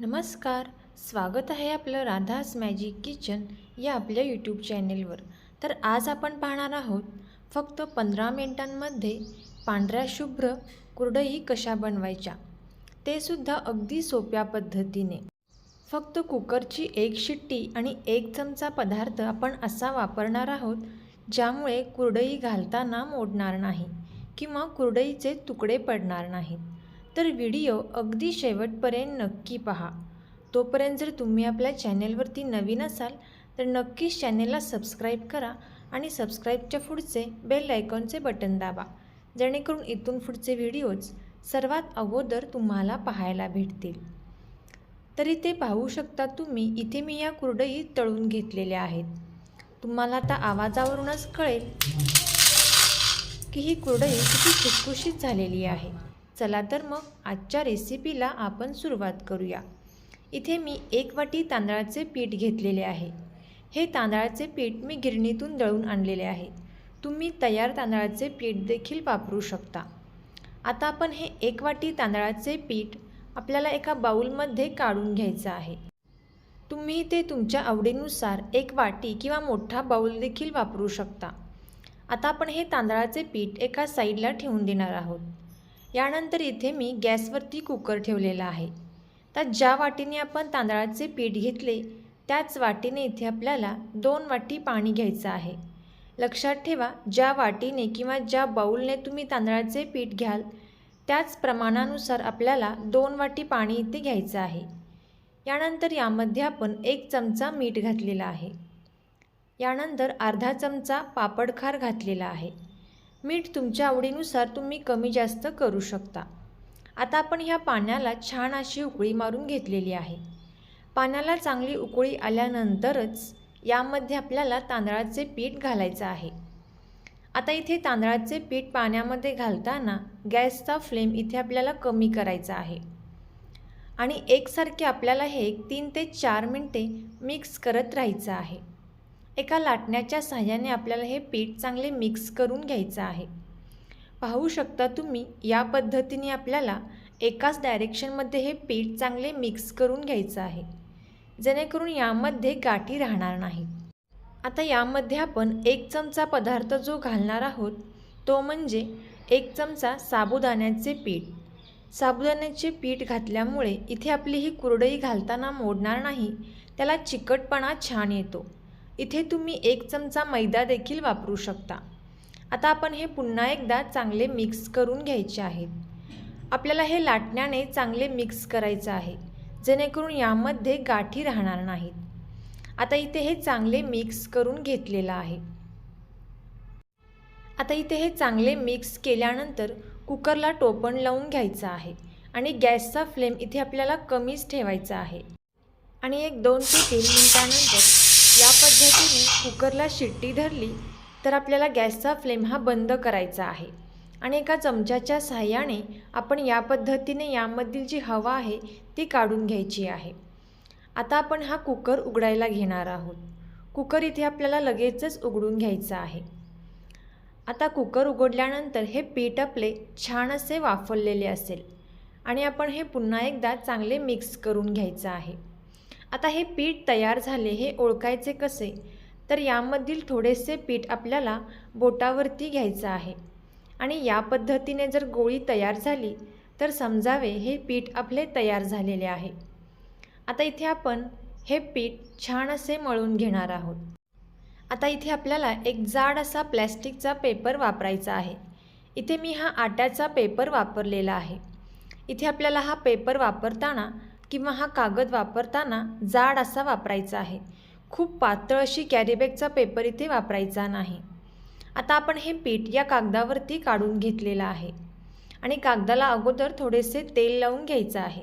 नमस्कार. स्वागत आहे आपलं राधास मॅजिक किचन या आपल्या यूट्यूब चॅनेलवर तर आज आपण पाहणार आहोत फक्त पंधरा मिनिटांमध्ये पांढऱ्या शुभ्र कुरडई कशा बनवायच्या? ते सुद्धा अगदी सोप्या पद्धतीने. फक्त कुकरची एक शिट्टी आणि एक चमचा पदार्थ आपण असा वापरणार आहोत ज्यामुळे कुरडई घालताना मोडणार नाही किंवा कुरडईचे तुकडे पडणार नाहीत. तर व्हिडिओ अगदी शेवटपर्यंत नक्की पहा. तोपर्यंत जर तुम्ही आपल्या चॅनेलवरती नवीन असाल तर नक्कीच चॅनेलला सबस्क्राईब करा आणि सबस्क्राईबच्या पुढचे बेल आयकॉनचे बटन दाबा. जेणेकरून इथून पुढचे व्हिडिओज सर्वात अगोदर तुम्हाला पाहायला भेटतील. तरी ते पाहू शकता तुम्ही इथे मी या कुरडई तळून घेतलेल्या आहेत. तुम्हाला आता आवाजावरूनच कळेल की ही कुरडई किती खुसखुशीत झालेली आहे. चला तर मग आजच्या रेसिपीला आपण सुरुवात करूया. इथे मी एक वाटी तांदळाचे पीठ घेतलेले आहे. हे तांदळाचे पीठ मी गिरणीतून दळून आणलेले आहे. तुम्ही तयार तांदळाचे पीठ देखील वापरू शकता. आता आपण हे एक वाटी तांदळाचे पीठ आपल्याला एका बाऊलमध्ये काढून घ्यायचं आहे. तुम्ही ते तुमच्या आवडीनुसार एक वाटी किंवा मोठा बाऊल देखील वापरू शकता. आता आपण हे तांदळाचे पीठ एका साईडला ठेवून देणार आहोत. यानंतर इथे मी गॅसवरती कुकर ठेवलेला आहे. तर ज्या वाटीने आपण तांदळाचे पीठ घेतले त्याच वाटीने इथे आपल्याला दोन वाटी पाणी घ्यायचं आहे. लक्षात ठेवा ज्या वाटीने किंवा ज्या बाऊलने तुम्ही तांदळाचे पीठ घ्याल त्याच प्रमाणानुसार आपल्याला दोन वाटी पाणी इथे घ्यायचं आहे. यानंतर यामध्ये आपण एक चमचा मीठ घातलेला आहे. यानंतर अर्धा चमचा पापडखार घातलेला आहे. मीठ तुमच्या आवडीनुसार तुम्ही कमी जास्त करू शकता. आता आपण ह्या पाण्याला छान अशी उकळी मारून घेतलेली आहे. पाण्याला चांगली उकळी आल्यानंतरच यामध्ये आपल्याला तांदळाचे पीठ घालायचं आहे. आता इथे तांदळाचे पीठ पाण्यामध्ये घालताना गॅसचा फ्लेम इथे आपल्याला कमी करायचा आहे. आणि एकसारखे आपल्याला हे तीन ते चार मिनटे मिक्स करत राहायचं आहे. एका लाटण्याच्या साह्याने आपल्याला हे पीठ चांगले मिक्स करून घ्यायचं आहे. पाहू शकता तुम्ही या पद्धतीने आपल्याला एकाच डायरेक्शनमध्ये हे पीठ चांगले मिक्स करून घ्यायचं आहे. जेणेकरून यामध्ये गाठी राहणार नाही. आता यामध्ये आपण एक चमचा पदार्थ जो घालणार आहोत तो म्हणजे एक चमचा साबुदाण्याचे पीठ. साबुदाण्याचे पीठ घातल्यामुळे इथे आपली ही कुरडई घालताना मोडणार नाही त्याला चिकटपणा छान येतो. इथे तुम्ही एक चमचा मैदा देखील वापरू शकता. आता आपण हे पुन्हा एकदा चांगले मिक्स करून घ्यायचे आहेत आपल्याला हे लाटण्याने चांगले मिक्स करायचं आहे जेणेकरून यामध्ये गाठी राहणार नाहीत. आता इथे हे चांगले मिक्स करून घेतलेलं आहे. आता इथे हे चांगले मिक्स केल्यानंतर कुकरला टोपण लावून घ्यायचं आहे आणि गॅसचा फ्लेम इथे आपल्याला कमीच ठेवायचा आहे. आणि एक दोन ते तीन मिनिटानंतर या पद्धतीने कुकरला शिट्टी धरली तर आपल्याला गॅसचा फ्लेम हा बंद करायचा आहे. आणि एका चमच्याच्या सहाय्याने आपण या पद्धतीने यामधील जी हवा आहे ती काढून घ्यायची आहे. आता आपण हा कुकर उघडायला घेणार आहोत. कुकर इथे आपल्याला लगेचच उघडून घ्यायचं आहे. आता कुकर उघडल्यानंतर हे पीठ आपले छान असे वाफवलेले असेल आणि आपण हे पुन्हा एकदा चांगले मिक्स करून घ्यायचं आहे. आता हे पीठ तयार झाले हे ओळखायचे कसे? तर यामधील थोडेसे पीठ आपल्याला बोटावरती घ्यायचं आहे. आणि या पद्धतीने जर गोळी तयार झाली तर समजावे हे पीठ आपले तयार झालेले आहे. आता इथे आपण हे पीठ छान असे मळून घेणार आहोत. आता इथे आपल्याला एक जाड असा प्लॅस्टिकचा पेपर वापरायचा आहे. इथे मी हा आट्याचा पेपर वापरलेला आहे. इथे आपल्याला हा पेपर वापरताना किंवा हा कागद वापरताना जाड असा वापरायचा आहे. खूप पातळ अशी कॅरीबॅगचा पेपर इथे वापरायचा नाही. आता आपण हे पीठ या कागदावरती काढून घेतलेलं आहे. आणि कागदाला अगोदर थोडेसे तेल लावून घ्यायचं आहे.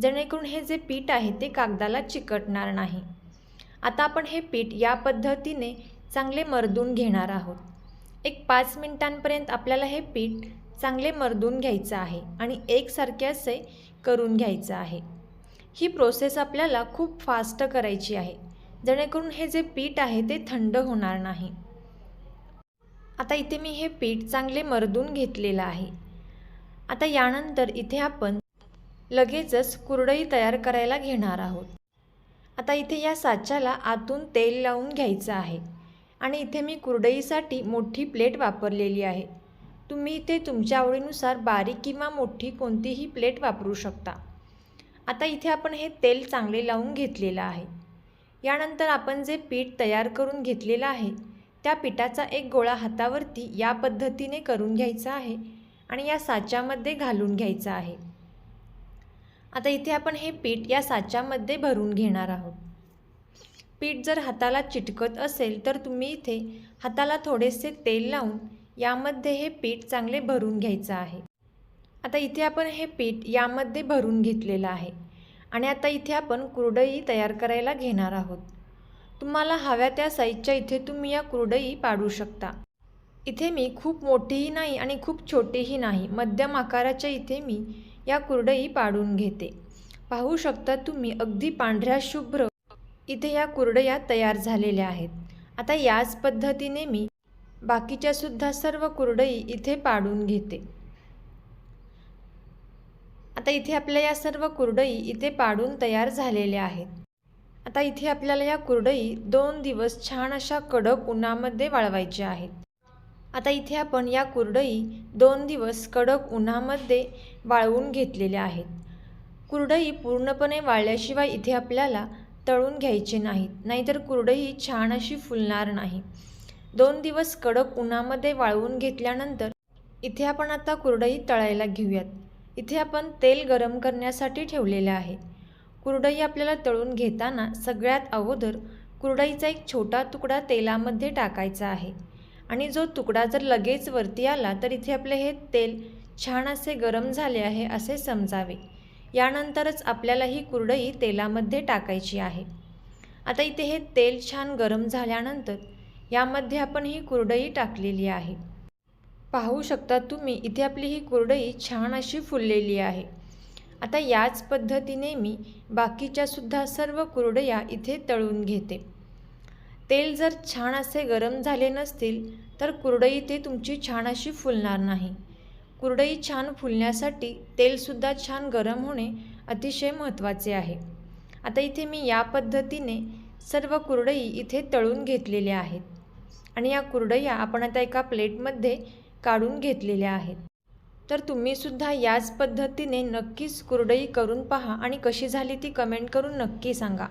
जेणेकरून हे जे पीठ आहे ते कागदाला चिकटणार नाही. आता आपण हे पीठ या पद्धतीने चांगले मर्दून घेणार आहोत. एक पाच मिनिटांपर्यंत आपल्याला हे पीठ चांगले मर्दून घ्यायचं आहे आणि एकसारखे असे करून घ्यायचं आहे. ही प्रोसेस आपल्याला खूप फास्ट करायची आहे. जेणेकरून हे जे पीठ आहे ते थंड होणार नाही. आता इथे मी हे पीठ चांगले मरदून घेतलेलं आहे. आता यानंतर इथे आपण लगेचच कुरडई तयार करायला घेणार आहोत. आता इथे या साच्याला आतून तेल लावून घ्यायचं आहे. आणि इथे मी कुरडईसाठी मोठी प्लेट वापरलेली आहे. तुम्ही इथे तुमच्या आवडीनुसार बारीक किंवा मोठी कोणतीही प्लेट वापरू शकता. आता इथे आपण हे तेल चांगले लावून घेतलेलं आहे. यानंतर आपण जे पीठ तयार करून घेतलेलं आहे त्या पिठाचा एक गोळा हातावरती या पद्धतीने करून घ्यायचा आहे आणि या साच्यामध्ये घालून घ्यायचा आहे. आता इथे आपण हे पीठ या साच्यामध्ये भरून घेणार आहोत. पीठ जर हाताला चिटकत असेल तर तुम्ही इथे हाताला थोडेसे तेल लावून यामध्ये हे पीठ चांगले भरून घ्यायचं आहे. आता इथे आपण हे पीठ यामध्ये भरून घेतलेलं आहे. आणि आता इथे आपण कुरडई तयार करायला घेणार आहोत. तुम्हाला हव्या त्या साईजच्या इथे तुम्ही या कुरडई पाडू शकता. इथे मी खूप मोठीही नाही आणि खूप छोटीही नाही मध्यम आकाराच्या इथे मी या कुरडई पाडून घेते. पाहू शकता तुम्ही अगदी पांढऱ्या शुभ्र इथे या कुरडया तयार झालेल्या आहेत. आता याच पद्धतीने मी बाकीच्या सुद्धा सर्व कुरडई इथे पाडून घेते. आता इथे आपल्या या सर्व कुरडई इथे पाडून तयार झालेल्या आहेत. आता इथे आपल्याला या कुरडई दोन दिवस छान अशा कडक उन्हामध्ये वाळवायच्या आहेत. आता इथे आपण या कुरडई दोन दिवस कडक उन्हामध्ये वाळवून घेतलेल्या आहेत. कुरडई पूर्णपणे वाळल्याशिवाय इथे आपल्याला तळून घ्यायचे नाहीत नाहीतर कुरडई छान अशी फुलणार नाही. दोन दिवस कडक उन्हामध्ये वाळवून घेतल्यानंतर इथे आपण आता कुरडई तळायला घेऊयात. इथे आपण तेल गरम करण्यासाठी ठेवलेले आहे. कुरडई आपल्याला तळून घेताना सगळ्यात अगोदर कुरडईचा एक छोटा तुकडा तेलामध्ये टाकायचा आहे. आणि जो तुकडा जर लगेच वरती आला तर इथे आपले हे तेल छान असे गरम झाले आहे असे समजावे. यानंतरच आपल्याला ही कुरडई तेलामध्ये टाकायची आहे. आता इथे हे तेल छान गरम झाल्यानंतर यामध्ये आपण ही कुरडई टाकलेली आहे. पाहू शकता तुम्ही इथे आपली ही कुरडई छान अशी फुललेली आहे. आता याच पद्धतीने मी बाकीच्या सुद्धा सर्व कुरडया इथे तळून घेते. तेल जर छान असे गरम झाले नसतील तर कुरडई ते तुमची छान अशी फुलणार नाही. कुरडई छान फुलण्यासाठी तेलसुद्धा छान गरम होणे अतिशय महत्त्वाचे आहे. आता इथे मी या पद्धतीने सर्व कुरडई इथे तळून घेतलेल्या आहेत. आणि या कुरडया आपण आता एका प्लेटमध्ये काढून घेतलेल्या आहेत. तर तुम्हीसुद्धा याच पद्धतीने नक्कीच कुरडई करून पहा आणि कशी झाली ती कमेंट करून नक्की सांगा.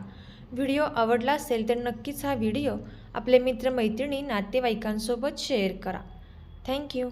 व्हिडिओ आवडला असेल तर नक्कीच हा व्हिडिओ आपले मित्रमैत्रिणी नातेवाईकांसोबत शेअर करा. थँक्यू